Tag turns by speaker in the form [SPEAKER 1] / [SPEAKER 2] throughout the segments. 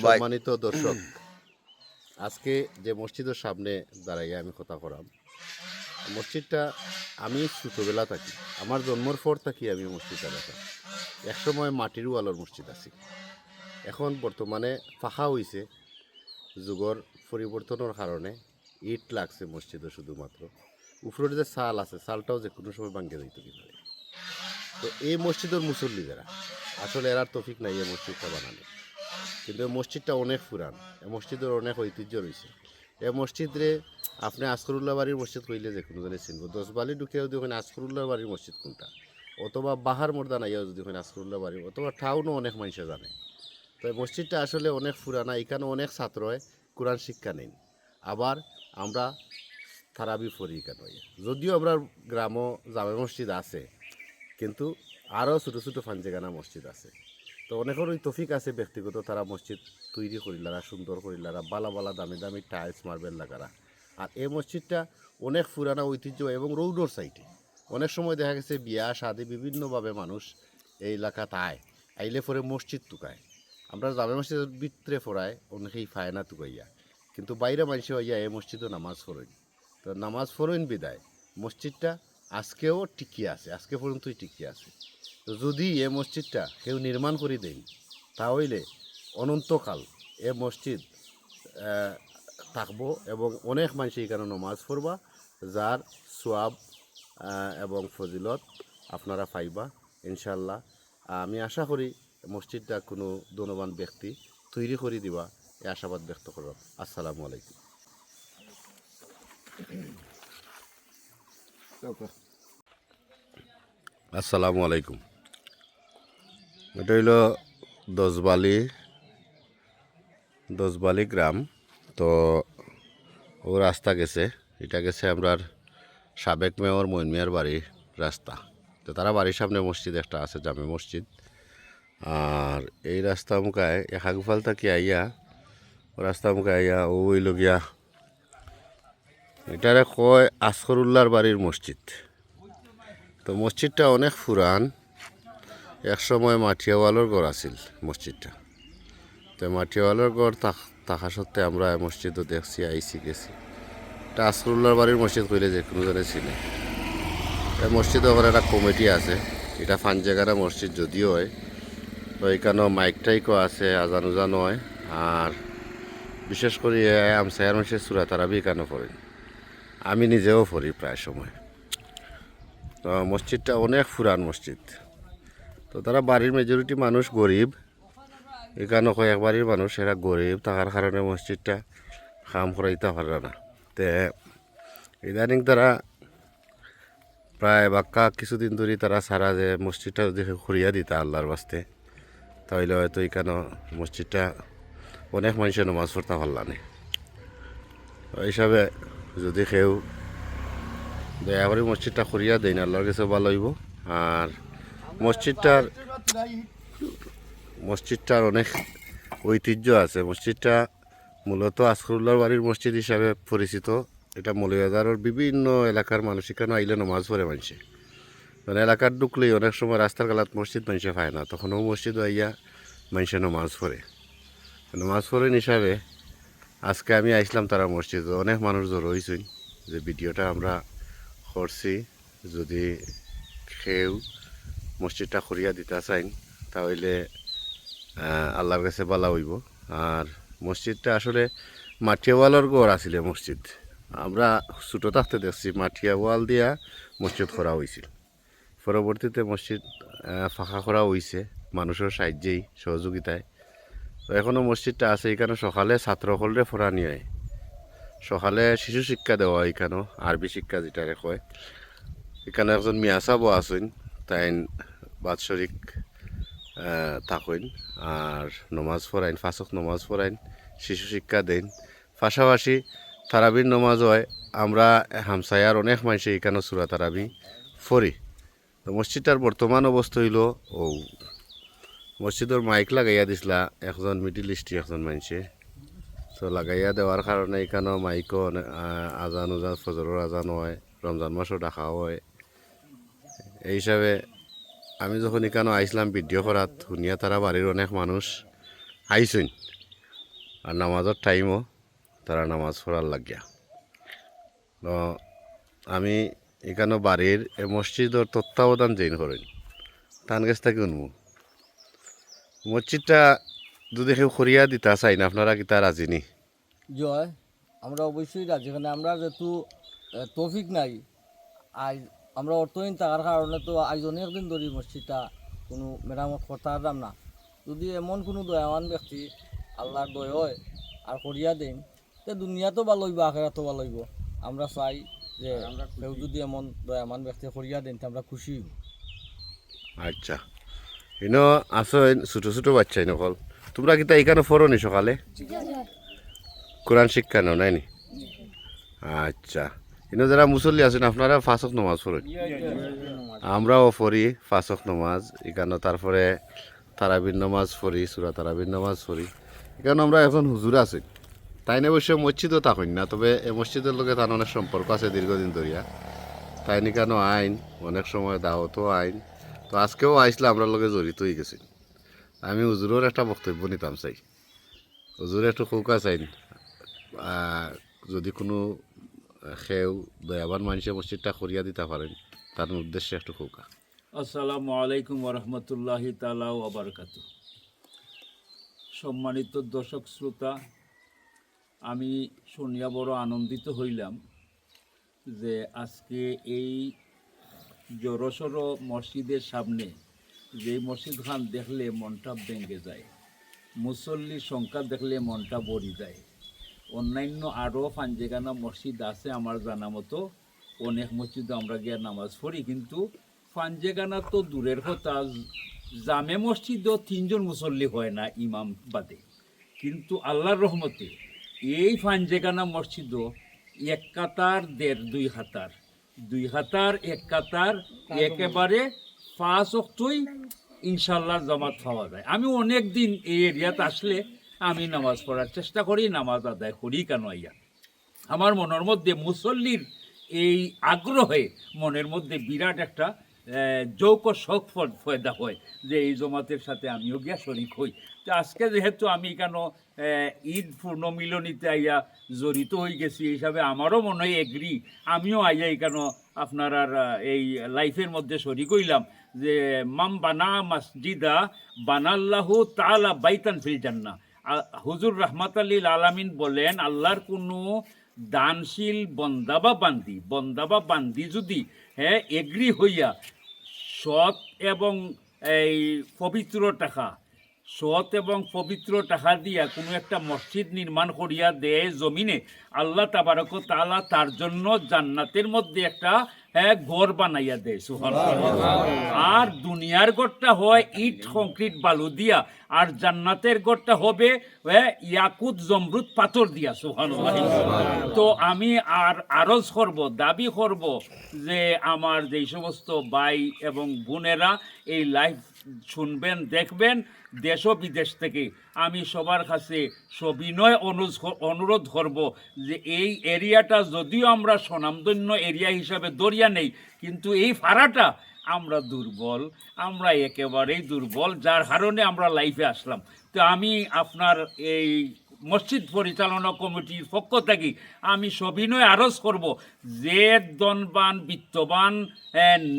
[SPEAKER 1] সম্মানিত দর্শক, আজকে যে মসজিদের সামনে দাঁড়াইয়া আমি কথা করাম, মসজিদটা আমি ছোটোবেলা থাকি, আমার জন্মর পর থাকি আমি মসজিদটা দেখা। একসময় মাটির ওয়ালের মসজিদ আছে। এখন বর্তমানে ফাঁকা হয়েছে যুগর পরিবর্তনের কারণে ইট লাগছে মসজিদে শুধুমাত্র। উপরে যে চাল আছে, চালটাও যে কোনো সময় ভাঙ্গে যাইতে পারে তো এই মসজিদের মুসল্লি যারা আসলে এরার তফিক নাই এই মসজিদটা বানানো কিন্তু মসজিদটা অনেক পুরান। এই মসজিদের অনেক ঐতিহ্য রয়েছে। এই মসজিদরে আপনি আসকরুল্লাহ বাড়ির মসজিদ কইলে যে কোনো জনে চিনব। দশ বালি ঢুকেও যদি ওখানে আসকরুল্লাহ বাড়ির মসজিদ কোনটা? অথবা বাহার মর্দান আইয়াও যদি ওখানে আসকরুল্লাহ বাড়ির, অথবা টাউনও অনেক মানুষে জানে। তো এই মসজিদটা আসলে অনেক পুরানা, এখানে অনেক ছাত্রয় কোরআন শিক্ষা নেন। আবার আমরা থারাবি ফরি এখানে যদিও আমরা গ্রামও জামে মসজিদ আছে, কিন্তু আরও ছোটো ছোটো ফাঞ্জেগানা মসজিদ আছে। তো অনেকের ওই তফিক আছে ব্যক্তিগত, তারা মসজিদ তৈরি করিলারা, সুন্দর করিলারা, বালা বালা দামি দামি টাইলস মার্বেল লাগারা আর এই মসজিদটা অনেক পুরানা ঐতিহ্য এবং রৌডোর সাইডে অনেক সময় দেখা গেছে বিয়া শাদি বিভিন্নভাবে মানুষ এই এলাকাতে আয় আইলে পরে মসজিদ টুকায়। আমরা জামে মসজিদের ভিতরে ফোরায় অনেকেই ফায় না টুকাইয়া। কিন্তু বাইরে মানুষে হইয়া এই মসজিদও নামাজ ফরইন তো নামাজ ফরইন বিদায়। মসজিদটা আজকেও টিকি আছে, আজকে পর্যন্তই টিকি আছে। যদি এ মসজিদটা কেউ নির্মাণ করে দেন, তাহলে অনন্তকাল এ মসজিদ থাকব এবং অনেক মানুষ এখানে নমাজ পড়বা, যার সোয়াব এবং ফজিলত আপনারা পাইবা ইনশাল্লাহ আমি আশা করি মসজিদটা কোনো ধনবান ব্যক্তি তৈরি করে দিবা, এ আশাবাদ ব্যক্ত করব। আসসালামু আলাইকুম। আসসালামু আলাইকুম। এটা হইল দশবালি দশবালি গ্রাম। তো ও রাস্তা গেছে, এটা গেছে আমরার সাবেক মেয়র মইন মিয়ার বাড়ির রাস্তা। তো তারা বাড়ির সামনে মসজিদ একটা আছে, জামে মসজিদ। আর এই রাস্তা মুখায় একাগুফাল থাকি আইয়া, ও রাস্তা মুখে আইয়া ও গিয়া, এটারে কয় আসকরুল্লাহর বাড়ির মসজিদ। তো মসজিদটা অনেক পুরান এক সময় মাটিয়াওয়ালোর ঘর আছিল মসজিদটা। তো মাটিয়াওয়ালোর ঘর থাক- সত্ত্বে আমরা মসজিদও দেখছি আইসি গেছি। এটা আসরুল্লাহর বাড়ির মসজিদ কইলে যে কোনো জনে এই মসজিদে ওখানে একটা কমিটি আছে, এটা ফানজাগারা মসজিদ যদিও হয়, তো এখানেও মাইক টাইকও আছে, আজান উজান হয়, আর বিশেষ করে আমসায়ার মানুষের সুরা তারাবি এখানে পড়েন আমি নিজেও পড়ি প্রায় সময়। তো মসজিদটা অনেক পুরান মসজিদ। তো তারা বাড়ির মেজরিটি মানুষ গরিব। এখানে কয়েক বাড়ির মানুষ, এরা গরিব থাকার কারণে মসজিদটা কাম করাইতে পারে না। তে ইদানিং তারা প্রায় বাক্কা কিছুদিন ধরে তারা সারা যে মসজিদটা যদি খুঁড়িয়া দিতা আল্লাহর বাস্তে তাহলে হয়তো এখানে মসজিদটা অনেক মানুষের নমাজ পড়তে পারলানে এই হিসাবে যদি কেউ দয়া করে মসজিদটা করিয়া দেয় না আল্লাহর কাছে ভালো হইব। আর মসজিদটার মসজিদটার অনেক ঐতিহ্য আছে। মসজিদটা মূলত আসরুল্লাহর বাড়ির মসজিদ হিসাবে পরিচিত। এটা মৌলবাজারের বিভিন্ন এলাকার মানুষ এখানে আইলে নমাজ পড়ে মানুষে। মানে এলাকার ঢুকলেই অনেক সময় রাস্তার গালাত মসজিদ মানুষে পায় না। তখনও মসজিদ আইয়া মানুষে নমাজ পড়ে। নমাজ পড়েন হিসাবে আজকে আমি আইসলাম তারা মসজিদ। অনেক মানুষ জড়ো হয়েছেন যে ভিডিওটা আমরা করছি। যদি কেউ মসজিদটা করিয়া দিতে চাইন, তাহলে আল্লাহর কাছে বলা হইব। আর মসজিদটা আসলে মাটিয়া ওয়ালের গড় আছিলে মসজিদ। আমরা ছোটো থাকতে দেখছি মাটিয়া ওয়াল দিয়া মসজিদ করা হয়েছিল পরবর্তীতে মসজিদ ফাঁকা করা হয়েছে মানুষের সাহায্যেই, সহযোগিতায়। তো এখনও মসজিদটা আছে এখানে সকালে ছাত্রসকলরে ফোরা নিয়ে সকালে শিশু শিক্ষা দেওয়া হয় এখানেও আরবি শিক্ষা যেটা কয়। এখানে একজন মিয়াসাবও আছেন তাই বাৎসরিক থাকেন আর নমাজ পড়াইন, ফাঁসক নমাজ পড়াইন, শিশু শিক্ষা দেন। পাশাপাশি তারাবির নমাজ হয়, আমরা হামসায়ার অনেক মানুষে এখানে সুরা তারাবি ফরি তো মসজিদটার বর্তমান অবস্থা হইল, ও, মসজিদের মাইক লাগাইয়া দিছিলা একজন মিডিল ইস্টে একজন মানুষে তো লাগাইয়া দেওয়ার কারণে এখানেও মাইকও আজান, উজান, ফজরের আজান হয়, রমজান মাসও ডাকা হয়। এই হিসাবে আমি যখন এখানে আইসলাম ভিডিও করাত, শুনিয়া তারা বাড়ির অনেক মানুষ আইসইন। আর নামাজের টাইমও তারা নামাজ পড়ার লাগিয়া। তো আমি এখানে বাড়ির মসজিদের তত্ত্বাবধান জেন করেন তান কাছ থেকে উনমু মসজিদটা যদি কেউ খরিয়া দিতা চাই না আপনারা কি তার রাজি নি?
[SPEAKER 2] জয়, আমরা অবশ্যই রাজি এখানে আমরা যেহেতু তৌফিক নাই, আজ আমরা অর্থহীন থাকার কারণে তো আজ অনেক দিন ধরে মসজিদটা কোনো মেরামত করতে পারলাম না। যদি এমন কোনো দয়াবান ব্যক্তি আল্লাহর দয় হয় আর করিয়া দেন তে দুনিয়াতো ভালো হইব আখেরাতো ভালো হইব আমরা চাই যে কেউ যদি এমন দয়াবান ব্যক্তি করিয়া দেন তে আমরা খুশি হইব।
[SPEAKER 1] আচ্ছা। ইনো আসো ছোটো ছোটো বাচ্চাই নকল। তোমরা কিতা এখানে ফরো নি সকালে? কোরআন শিক্ষা নাও নাই নি? আচ্ছা। ইনো যারা মুসল্লি আছেন, আপনারা ফাঁসক নমাজ পড়েন। আমরাও পড়ি ফাঁসক নমাজ, এখানে তারপরে তারাবির নমাজ পড়ি, সুরা তারাবির নমাজ পড়ি। এখানে আমরা এখন হুজুর আছি। তাই না অবশ্য মসজিদও থাকেন না, তবে এই মসজিদের লোকে তার অনেক সম্পর্ক আছে দীর্ঘদিন ধরিয়া। তাই নি কেন আইন? অনেক সময় দাওয়াতও আইন। তো আজকেও আইসলে আমরা লগে জড়িত হয়ে গেছি। আমি হুজুরের একটা বক্তব্য নিতাম, চাই। হুজুরে একটু কৌকা চাইন যদি কোনো খেউ দয়াবান মানুষের মসজিদটা করিয়া দিতে পারেন। তার উদ্দেশ্যে একটু কৌকা
[SPEAKER 3] আসসালামু আলাইকুম ওরহমতুল্লাহি তালা ওবরকাত সম্মানিত দর্শক শ্রোতা, আমি শুনিয়া বড় আনন্দিত হইলাম যে আজকে এই জড়সড় মসজিদের সামনে যে মসজিদ খান দেখলে মনটা ভেঙে যায়, মুসল্লির সংখ্যা দেখলে মনটা বড়ি যায়। অন্যান্য আরও পাঞ্জেগানা মসজিদ আছে আমার জানা মতো। অনেক মসজিদে আমরা গিয়ে নামাজ পড়ি, কিন্তু পাঞ্জেগানা তো দূরের কথা। জামে মসজিদও তিনজন মুসল্লি হয় না ইমাম বাদে। কিন্তু আল্লাহর রহমতে এই পাঞ্জেগানা মসজিদও এক কাতার, দেড়, দুই হাতার। দুই হাতার, এক কাতার, একেবারে পাঁচ অক্টই ইনশাল্লাহ জামাত পাওয়া যায়। আমি অনেক দিন এই এরিয়াতে আসলে আমি নামাজ পড়ার চেষ্টা করি, নামাজ আদায় করি কেন আইয়া? আমার মনের মধ্যে মুসল্লির এই আগ্রহে মনের মধ্যে বিরাট একটা যৌক শখ ফয়দা হয় যে এই জমাতের সাথে আমিও গিয়া শরিক হই। তো আজকে যেহেতু আমি কেন ঈদ পূর্ণমিলনীতে আইয়া জড়িত হয়ে গেছি হিসাবে আমারও মনে হয় এগ্রি আমিও আইয়া কেন আপনার আর এই লাইফের মধ্যে শরিক হইলাম যে, মাম বানা মসজিদা বানাল্লাহু তালা বাইতান ফিল জান্না হুজুর রহমাত আলীল আলামিন বলেন, আল্লাহর কোনো দানশীল বন্দাবা বান্দি, বন্দা বা বান্দি যদি হ্যাঁ এগ্রি হইয়া সৎ এবং এই পবিত্র টাকা, সৎ এবং পবিত্র টাকা দিয়া কোনো একটা মসজিদ নির্মাণ করিয়া দেয় জমিনে, আল্লাহ তাবারক তালা তার জন্য জান্নাতের মধ্যে একটা হ্যাঁ ঘর বানাইয়া দেয় আর দুনিয়ার গড়টা হয় ইট কংক্রিট বালু দিয়া। আর জান্নাতের গড়টা হবে ইয়াকুত জমরুদ পাথর দিয়া সুহান তো আমি আর আরজ করব দাবি করব যে আমার যেই সমস্ত ভাই এবং বোনেরা এই লাইভ শুনবেন দেখবেন দেশ ও বিদেশ থেকে। আমি সবার কাছে সবিনয় অনুরোধ করব যে এই এরিয়াটা যদিও আমরা স্বনামধন্য এরিয়া হিসাবে দরিয়া নেই, কিন্তু এই ফাড়াটা আমরা দুর্বল, আমরা একেবারেই দুর্বল, যার কারণে আমরা লাইফে আসলাম। তো আমি আপনার এই মসজিদ পরিচালনা কমিটির পক্ষ থেকে আমি সবিনয় আরজ করব যে দনবান বিত্তবান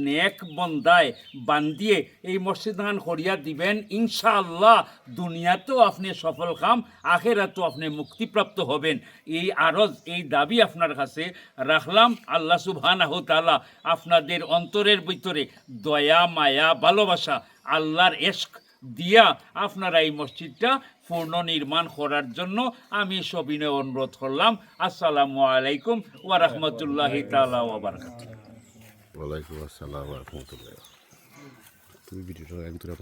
[SPEAKER 3] নেক বন্দায় বান্দিয়ে এই মসজিদ খান করিয়া দিবেন, ইনশাআল্লাহ দুনিয়াতেও আপনি সফল খাম, আখেরাতেও আপনি মুক্তিপ্রাপ্ত হবেন। এই আরজ, এই দাবি আপনার কাছে রাখলাম। আল্লাহ সুবহানাহ তাআলা আপনাদের অন্তরের ভিতরে দয়া, মায়া, ভালোবাসা, আল্লাহর এশক দিয়া আপনারা এই মসজিদটা পূর্ণ নির্মাণ করার জন্য আমি সবিনয় অনুরোধ করলাম। আসসালামু আলাইকুম ওয়া রাহমাতুল্লাহি তাআলা ওয়া বারাকাতুহু।
[SPEAKER 1] ওয়ালাইকুম আসসালাম রহমতুল্লাহ। তুমি ভিডিওটা আমি তোরা